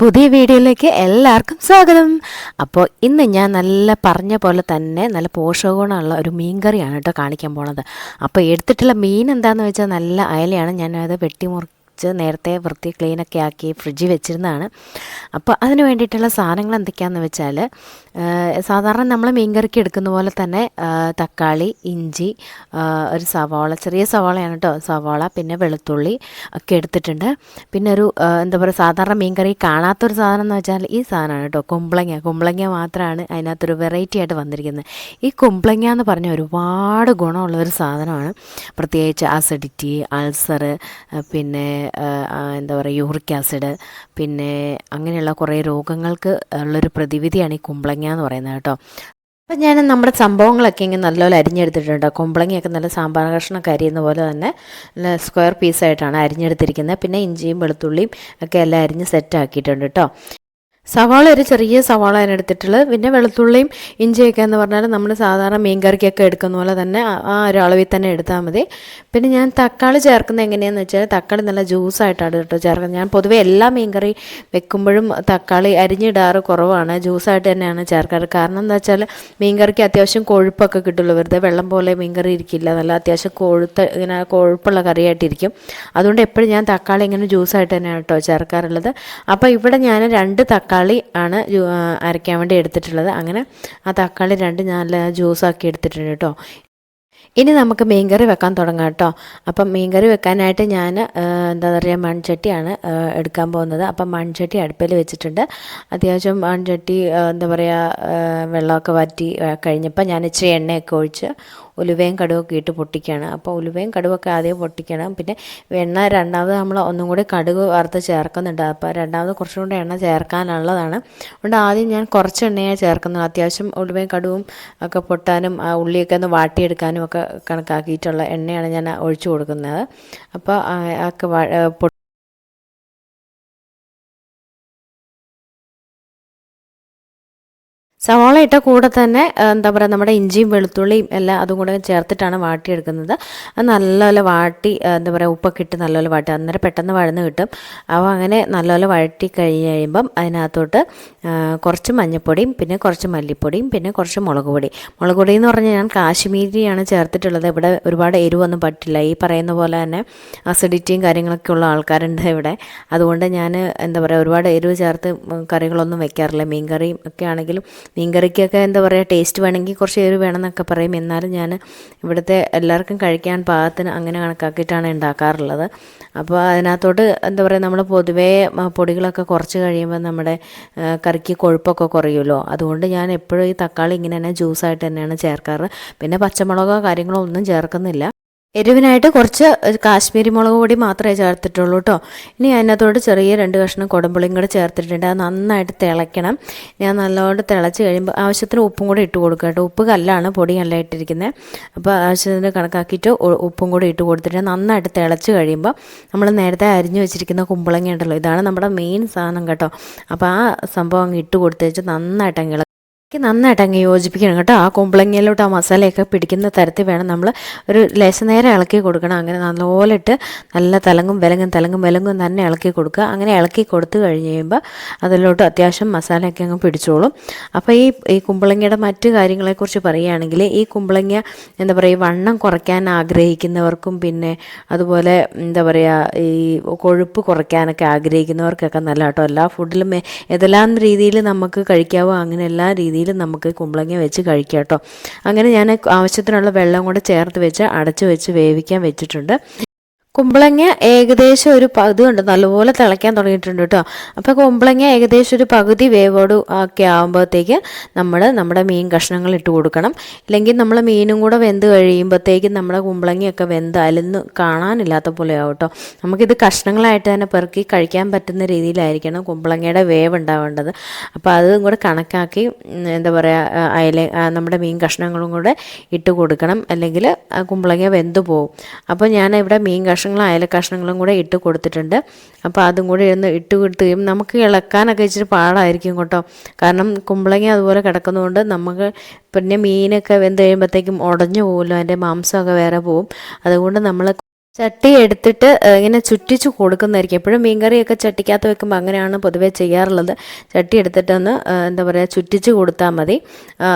പുതിയ വീഡിയോയിലേക്ക് എല്ലാവർക്കും സ്വാഗതം. അപ്പോൾ ഇന്ന് ഞാൻ നല്ല പറഞ്ഞ പോലെ തന്നെ നല്ല പോഷകഗുണമുള്ള ഒരു മീൻ കറിയാണ് കേട്ടോ കാണിക്കാൻ പോണത്. അപ്പോൾ എടുത്തിട്ടുള്ള മീൻ എന്താണെന്ന് വെച്ചാൽ നല്ല അയലയാണ്. ഞാനത് വെട്ടിമുറിച്ച് നേരത്തെ വൃത്തി ക്ലീനൊക്കെ ആക്കി ഫ്രിഡ്ജിൽ വെച്ചിരുന്നതാണ്. അപ്പോൾ അതിന് വേണ്ടിയിട്ടുള്ള സാധനങ്ങൾ എന്തൊക്കെയാണെന്ന് വെച്ചാൽ സാധാരണ നമ്മൾ മീൻകറിക്ക് എടുക്കുന്ന പോലെ തന്നെ തക്കാളി ഇഞ്ചി ഒരു സവാള ചെറിയ സവാളയാണ് കേട്ടോ സവാള പിന്നെ വെളുത്തുള്ളി ഒക്കെ എടുത്തിട്ടുണ്ട്. പിന്നെ ഒരു എന്താ പറയുക സാധാരണ മീൻകറി കാണാത്തൊരു സാധനം എന്ന് വെച്ചാൽ ഈ സാധനമാണ് കേട്ടോ കുമ്പളങ്ങ. കുമ്പളങ്ങ മാത്രമാണ് അതിനകത്തൊരു വെറൈറ്റി ആയിട്ട് വന്നിരിക്കുന്നത്. ഈ കുമ്പളങ്ങ എന്ന് പറഞ്ഞാൽ ഒരുപാട് ഗുണമുള്ള ഒരു സാധനമാണ്. പ്രത്യേകിച്ച് അസിഡിറ്റി അൾസർ പിന്നെ എന്താ പറയുക യൂറിക് ആസിഡ് പിന്നെ അങ്ങനെയുള്ള കുറേ രോഗങ്ങൾക്ക് ഉള്ളൊരു പ്രതിവിധിയാണ് ഈ കുമ്പളങ്ങ എന്ന് പറയുന്നത് കേട്ടോ. അപ്പം ഞാൻ നമ്മുടെ സംഭവങ്ങളൊക്കെ ഇങ്ങനെ നല്ലപോലെ അരിഞ്ഞെടുത്തിട്ടുണ്ട് കുമ്പളങ്ങിയൊക്കെ നല്ല സാമ്പാർ കഷ്ണമൊക്കെ അരിയുന്ന പോലെ തന്നെ സ്ക്വയർ പീസായിട്ടാണ് അരിഞ്ഞെടുത്തിരിക്കുന്നത്. പിന്നെ ഇഞ്ചിയും വെളുത്തുള്ളിയും ഒക്കെ എല്ലാം അരിഞ്ഞ് സെറ്റ് ആക്കിയിട്ടുണ്ട് കേട്ടോ. സവാള ഒരു ചെറിയ സവാള ആണ് എടുത്തിട്ടുള്ളത്. പിന്നെ വെളുത്തുള്ളിയും ഇഞ്ചിയൊക്കെ എന്ന് പറഞ്ഞാൽ നമ്മൾ സാധാരണ മീൻ കറിക്കൊക്കെ എടുക്കുന്ന പോലെ തന്നെ ആ- ആ ഒരു അളവിൽ തന്നെ എടുത്താൽ മതി. പിന്നെ ഞാൻ തക്കാളി ചേർക്കുന്നത് എങ്ങനെയാണെന്ന് വെച്ചാൽ തക്കാളി നല്ല ജ്യൂസായിട്ടാണ് കേട്ടോ ചേർക്കുന്നത്. ഞാൻ പൊതുവെ എല്ലാ മീൻ കറി വെക്കുമ്പോഴും തക്കാളി അരിഞ്ഞിടാറ് കുറവാണ്. ജ്യൂസായിട്ട് തന്നെയാണ് ചേർക്കാറ്. കാരണം എന്താ വെച്ചാൽ മീൻ കറിക്ക് അത്യാവശ്യം കൊഴുപ്പൊക്കെ കിട്ടുള്ളൂ. വെറുതെ വെള്ളം പോലെ മീൻ കറി ഇരിക്കില്ല. നല്ല അത്യാവശ്യം കൊഴുത്ത ഇങ്ങനെ കൊഴുപ്പുള്ള കറിയായിട്ടിരിക്കും. അതുകൊണ്ട് എപ്പോഴും ഞാൻ തക്കാളി ഇങ്ങനെ ജ്യൂസായിട്ട് തന്നെയാണ് കേട്ടോ ചേർക്കാറുള്ളത്. അപ്പോൾ ഇവിടെ ഞാൻ രണ്ട് തക്കാളി ആണ് ജ്യൂ- അരയ്ക്കാൻ വേണ്ടി എടുത്തിട്ടുള്ളത്. അങ്ങനെ ആ തക്കാളി രണ്ട് നല്ല ജ്യൂസാക്കി എടുത്തിട്ടുണ്ട് കേട്ടോ. ഇനി നമുക്ക് മീൻകറി വെക്കാൻ തുടങ്ങാം കേട്ടോ. അപ്പം മീൻകറി വെക്കാനായിട്ട് ഞാൻ എന്താ പറയുക മൺചട്ടിയാണ് എടുക്കാൻ പോകുന്നത്. അപ്പം മൺചട്ടി അടുപ്പിൽ വെച്ചിട്ടുണ്ട്. അത്യാവശ്യം മൺചട്ടി എന്താ പറയുക വെള്ളമൊക്കെ വറ്റി കഴിഞ്ഞപ്പോൾ ഞാൻ ഇച്ചിരി എണ്ണയൊക്കെ ഒഴിച്ച് ഉലുവയും കടുവൊക്കെ ഇട്ട് പൊട്ടിക്കുകയാണ്. അപ്പോൾ ഉലുവയും കടുവൊക്കെ ആദ്യം പൊട്ടിക്കണം. പിന്നെ എണ്ണ രണ്ടാമത് നമ്മൾ ഒന്നും കൂടി കടുക് വറുത്ത് ചേർക്കുന്നുണ്ട്. അപ്പോൾ രണ്ടാമത് കുറച്ചും കൂടി എണ്ണ ചേർക്കാനുള്ളതാണ്. അതുകൊണ്ട് ആദ്യം ഞാൻ കുറച്ച് എണ്ണയാണ് ചേർക്കുന്നത്. അത്യാവശ്യം ഉലുവയും കടുവും ഒക്കെ പൊട്ടാനും ഉള്ളിയൊക്കെ ഒന്ന് വാട്ടിയെടുക്കാനും കണക്കാക്കിയിട്ടുള്ള എണ്ണയാണ് ഞാൻ ഒഴിച്ചു കൊടുക്കുന്നത്. അപ്പോൾ ആ, സവാള ഇട്ട കൂടെ തന്നെ എന്താ പറയുക നമ്മുടെ ഇഞ്ചിയും വെളുത്തുള്ളിയും എല്ലാം അതും കൂടെ ചേർത്തിട്ടാണ് വാട്ടിയെടുക്കുന്നത്. നല്ലപോലെ വാട്ടി എന്താ പറയുക ഉപ്പൊക്കെ ഇട്ട് നല്ലപോലെ വാട്ടി. അന്നേരം പെട്ടെന്ന് വഴന്ന് കിട്ടും. അപ്പോൾ അങ്ങനെ നല്ലപോലെ വഴറ്റി കഴിഞ്ഞ് കഴിയുമ്പം അതിനകത്തോട്ട് കുറച്ച് മഞ്ഞൾപ്പൊടിയും പിന്നെ കുറച്ച് മല്ലിപ്പൊടിയും പിന്നെ കുറച്ച് മുളക് പൊടി. മുളക് പൊടി എന്ന് പറഞ്ഞാൽ ഞാൻ കാശ്മീരിയാണ് ചേർത്തിട്ടുള്ളത്. ഇവിടെ ഒരുപാട് എരിവൊന്നും പറ്റില്ല. ഈ പറയുന്ന പോലെ തന്നെ അസിഡിറ്റിയും കാര്യങ്ങളൊക്കെ ഉള്ള ആൾക്കാരുണ്ട് ഇവിടെ. അതുകൊണ്ട് ഞാൻ എന്താ പറയുക ഒരുപാട് എരിവ് ചേർത്ത് കറികളൊന്നും വെക്കാറില്ല. മീൻ കറിയും ഒക്കെ ആണെങ്കിലും മീൻ കറിക്കൊക്കെ എന്താ പറയുക ടേസ്റ്റ് വേണമെങ്കിൽ കുറച്ച് എരിവ് വേണമെന്നൊക്കെ പറയും. എന്നാലും ഞാൻ ഇവിടുത്തെ എല്ലാവർക്കും കഴിക്കാൻ പാകത്തിന് അങ്ങനെ കണക്കാക്കിയിട്ടാണ് ഉണ്ടാക്കാറുള്ളത് അപ്പോൾ അതിനകത്തോട്ട് എന്താ പറയുക നമ്മൾ പൊതുവേ പൊടികളൊക്കെ കുറച്ച് കഴിയുമ്പോൾ നമ്മുടെ കറിക്ക് കൊഴുപ്പൊക്കെ കുറയുമല്ലോ. അതുകൊണ്ട് ഞാൻ എപ്പോഴും ഈ തക്കാളി ഇങ്ങനെ തന്നെ ജ്യൂസായിട്ട് തന്നെയാണ് ചേർക്കാറ്. പിന്നെ പച്ചമുളകോ കാര്യങ്ങളോ ഒന്നും ചേർക്കുന്നില്ല. എരിവിനായിട്ട് കുറച്ച് കാശ്മീരി മുളക് പൊടി മാത്രമേ ചേർത്തിട്ടുള്ളൂ കേട്ടോ ഇനി അതിനകത്തോട് ചെറിയ രണ്ട് കഷ്ണം കുടമ്പുളിയും കൂടെ ചേർത്തിട്ടുണ്ട്. അത് നന്നായിട്ട് തിളയ്ക്കണം. ഞാൻ നല്ലോണം തിളച്ച് കഴിയുമ്പോൾ ആവശ്യത്തിന് ഉപ്പും കൂടെ ഇട്ട് കൊടുക്കുക കേട്ടോ ഉപ്പ് കല്ലാണ് പൊടി നല്ല ഇട്ടിരിക്കുന്നത് അപ്പോൾ ആവശ്യത്തിന് കണക്കാക്കിയിട്ട് ഉപ്പും കൂടെ ഇട്ട് കൊടുത്തിട്ട് നന്നായിട്ട് തിളച്ച് കഴിയുമ്പോൾ നമ്മൾ നേരത്തെ അരിഞ്ഞു വെച്ചിരിക്കുന്ന കുമ്പളങ്ങ ഉണ്ടല്ലോ ഇതാണ് നമ്മുടെ മെയിൻ സാധനം കേട്ടോ അപ്പോൾ ആ സംഭവം അങ്ങ് ഇട്ട് കൊടുത്തേച്ച് നന്നായിട്ട് അങ്ങ് എനിക്ക് നന്നായിട്ട് അങ്ങ് യോജിപ്പിക്കണം കേട്ടോ. ആ കുമ്പളങ്ങയിലോട്ട് ആ മസാലയൊക്കെ പിടിക്കുന്ന തരത്തിൽ വേണം നമ്മൾ ഒരു ലേശം നേരം ഇളക്കി കൊടുക്കണം. അങ്ങനെ നല്ലപോലെ ഇട്ട് നല്ല തിളങ്ങും വിലങ്ങും തിളങ്ങും വിലങ്ങും തന്നെ ഇളക്കി കൊടുക്കുക. അങ്ങനെ ഇളക്കി കൊടുത്തു കഴിഞ്ഞ് കഴിയുമ്പോൾ അതിലോട്ട് അത്യാവശ്യം മസാലയൊക്കെ അങ്ങ് പിടിച്ചോളും. അപ്പോൾ ഈ ഈ കുമ്പളങ്ങയുടെ മറ്റു കാര്യങ്ങളെക്കുറിച്ച് പറയുകയാണെങ്കിൽ ഈ കുമ്പളങ്ങ എന്താ പറയുക വണ്ണം കുറയ്ക്കാൻ ആഗ്രഹിക്കുന്നവർക്കും പിന്നെ അതുപോലെ എന്താ പറയുക ഈ കൊഴുപ്പ് കുറയ്ക്കാനൊക്കെ ആഗ്രഹിക്കുന്നവർക്കൊക്കെ നല്ല കേട്ടോ എല്ലാ ഫുഡിലും ഏതെല്ലാം രീതിയിൽ നമുക്ക് കഴിക്കാവോ അങ്ങനെ എല്ലാ രീതിയിലും നമുക്ക് കുമ്പളങ്ങ വെച്ച് കഴിക്കാം കേട്ടോ. അങ്ങനെ ഞാൻ ആവശ്യത്തിനുള്ള വെള്ളം കൂടെ ചേർത്ത് വെച്ച് അടച്ചു വെച്ച് വേവിക്കാൻ വെച്ചിട്ടുണ്ട്. കുമ്പളങ്ങ ഏകദേശം ഒരു പകുതി ഉണ്ട്. നല്ലപോലെ തിളയ്ക്കാൻ തുടങ്ങിയിട്ടുണ്ട് കേട്ടോ. അപ്പോൾ കുമ്പളങ്ങ ഏകദേശം ഒരു പകുതി വേവോട് ഒക്കെ ആകുമ്പോഴത്തേക്ക് നമ്മൾ നമ്മുടെ മീൻ കഷ്ണങ്ങൾ ഇട്ട് കൊടുക്കണം. ഇല്ലെങ്കിൽ നമ്മൾ മീനും കൂടെ വെന്ത് കഴിയുമ്പോഴത്തേക്കും നമ്മുടെ കുമ്പളങ്ങയൊക്കെ വെന്ത് അലന്ന് കാണാനില്ലാത്ത പോലെ ആവും കേട്ടോ. നമുക്കിത് കഷ്ണങ്ങളായിട്ട് തന്നെ പെറുക്കി കഴിക്കാൻ പറ്റുന്ന രീതിയിലായിരിക്കണം കുമ്പളങ്ങയുടെ വേവ് ഉണ്ടാവേണ്ടത്. അപ്പോൾ അതും കൂടെ കണക്കാക്കി എന്താ പറയുക അയല നമ്മുടെ മീൻ കഷ്ണങ്ങളും കൂടെ ഇട്ട് കൊടുക്കണം. അല്ലെങ്കിൽ കുമ്പളങ്ങ വെന്ത് പോകും അപ്പോൾ ഞാൻ ഇവിടെ മീൻ കഷ്ണങ്ങളും അയല കഷ്ണങ്ങളും കൂടെ ഇട്ട് കൊടുത്തിട്ടുണ്ട്. അപ്പോൾ അതും കൂടെ ഇരുന്ന് ഇട്ട് കൊടുത്ത് കഴിയുമ്പോൾ നമുക്ക് ഇളക്കാനൊക്കെ ഇച്ചിരി പാടായിരിക്കും കേട്ടോ. കാരണം കുമ്പളങ്ങ അതുപോലെ കിടക്കുന്നതുകൊണ്ട് നമുക്ക് പിന്നെ മീനൊക്കെ വെന്ത് കഴിയുമ്പോഴത്തേക്കും ഉടഞ്ഞു പോകുമല്ലോ അതിന്റെ മാംസമൊക്കെ വേറെ പോവും. അതുകൊണ്ട് നമ്മൾ ചട്ടി എടുത്തിട്ട് ഇങ്ങനെ ചുറ്റിച്ച് കൊടുക്കുന്നതായിരിക്കും. എപ്പോഴും മീൻകറിയൊക്കെ ചട്ടിക്കകത്ത് വെക്കുമ്പോൾ അങ്ങനെയാണ് പൊതുവേ ചെയ്യാറുള്ളത്. ചട്ടി എടുത്തിട്ടൊന്ന് എന്താ പറയുക ചുറ്റിച്ച് കൊടുത്താൽ മതി.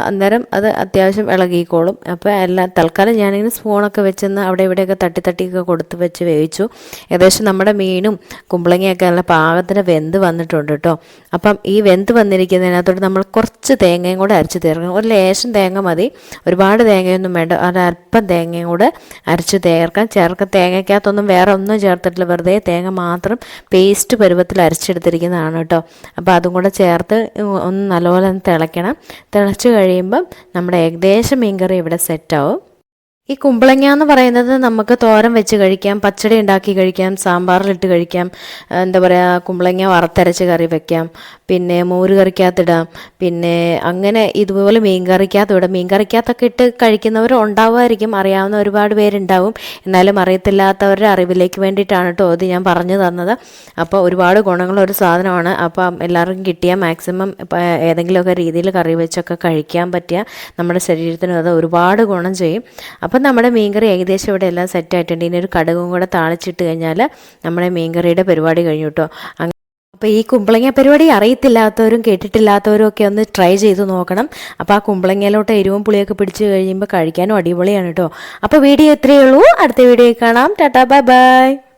അന്നേരം അത് അത്യാവശ്യം ഇളകിക്കോളും. അപ്പോൾ എല്ലാ തൽക്കാലം ഞാനിങ്ങനെ സ്പൂണൊക്കെ വെച്ചെന്ന് അവിടെ ഇവിടെയൊക്കെ തട്ടി തട്ടിയൊക്കെ കൊടുത്ത് വെച്ച് വേവിച്ചു. ഏകദേശം നമ്മുടെ മീനും കുമ്പളങ്ങയൊക്കെ നല്ല പാകത്തിന് വെന്ത് വന്നിട്ടുണ്ട് കേട്ടോ അപ്പം ഈ വെന്ത് വന്നിരിക്കുന്നതിനകത്തോട്ട് നമ്മൾ കുറച്ച് തേങ്ങയും കൂടെ അരച്ച് തീർക്കണം ഒരു ലേശം തേങ്ങ മതി. ഒരുപാട് തേങ്ങയൊന്നും വേണ്ട. ഒരല്പം തേങ്ങയും കൂടെ അരച്ച് ചേർക്കാം. ചേർക്ക തേങ്ങയ്ക്കകത്തൊന്നും വേറെ ഒന്നും ചേർത്തിട്ടില്ല. വെറുതെ തേങ്ങ മാത്രം പേസ്റ്റ് പരുവത്തിൽ അരച്ചെടുത്തിരിക്കുന്നതാണ് കേട്ടോ. അപ്പോൾ അതും കൂടെ ചേർത്ത് ഒന്ന് നല്ലപോലെ ഒന്ന് തിളയ്ക്കണം. തിളച്ച് കഴിയുമ്പം നമ്മുടെ ഏകദേശം മീൻകറി ഇവിടെ സെറ്റാവും ഈ കുമ്പളങ്ങ എന്ന് പറയുന്നത് നമുക്ക് തോരൻ വെച്ച് കഴിക്കാം പച്ചടി ഉണ്ടാക്കി കഴിക്കാം സാമ്പാറിലിട്ട് കഴിക്കാം എന്താ പറയുക കുമ്പളങ്ങ വറുത്തരച്ച് കറി വെക്കാം പിന്നെ മോര് കറിക്കകത്തിടാം പിന്നെ അങ്ങനെ ഇതുപോലെ മീൻ കറിക്കകത്ത് ഇടാം. മീൻ കറിക്കകത്തൊക്കെ ഇട്ട് കഴിക്കുന്നവർ ഉണ്ടാവുമായിരിക്കും അറിയാവുന്ന ഒരുപാട് പേരുണ്ടാവും. എന്നാലും അറിയത്തില്ലാത്തവരുടെ അറിവിലേക്ക് വേണ്ടിയിട്ടാണ് കേട്ടോ അത് ഞാൻ പറഞ്ഞു തന്നത്. അപ്പോൾ ഒരുപാട് ഗുണങ്ങളുള്ള ഒരു സാധനമാണ്. അപ്പോൾ എല്ലാവർക്കും കിട്ടിയ മാക്സിമം ഏതെങ്കിലുമൊക്കെ രീതിയിൽ കറി വെച്ചൊക്കെ കഴിക്കാൻ പറ്റിയ നമ്മുടെ ശരീരത്തിന് അത് ഒരുപാട് ഗുണം ചെയ്യും. അപ്പം നമ്മുടെ മീൻകറി ഏകദേശം ഇവിടെ എല്ലാം സെറ്റ് ആയിട്ടുണ്ട്. ഇനി ഒരു കടുകും കൂടെ താളിച്ചിട്ട് കഴിഞ്ഞാൽ നമ്മുടെ മീൻകറിയുടെ പരിപാടി കഴിഞ്ഞു കേട്ടോ. അപ്പോൾ ഈ കുമ്പളങ്ങ പരിപാടി അറിയത്തില്ലാത്തവരും കേട്ടിട്ടില്ലാത്തവരും ഒക്കെ ഒന്ന് ട്രൈ ചെയ്ത് നോക്കണം. അപ്പോൾ ആ കുമ്പളങ്ങയിലോട്ട് എരിവും പുളിയൊക്കെ പിടിച്ച് കഴിയുമ്പോൾ കഴിക്കാനും അടിപൊളിയാണ് കേട്ടോ. അപ്പോൾ വീഡിയോ ഇത്രയേ ഉള്ളൂ. അടുത്ത വീഡിയോ കാണാം. Tata bye bye.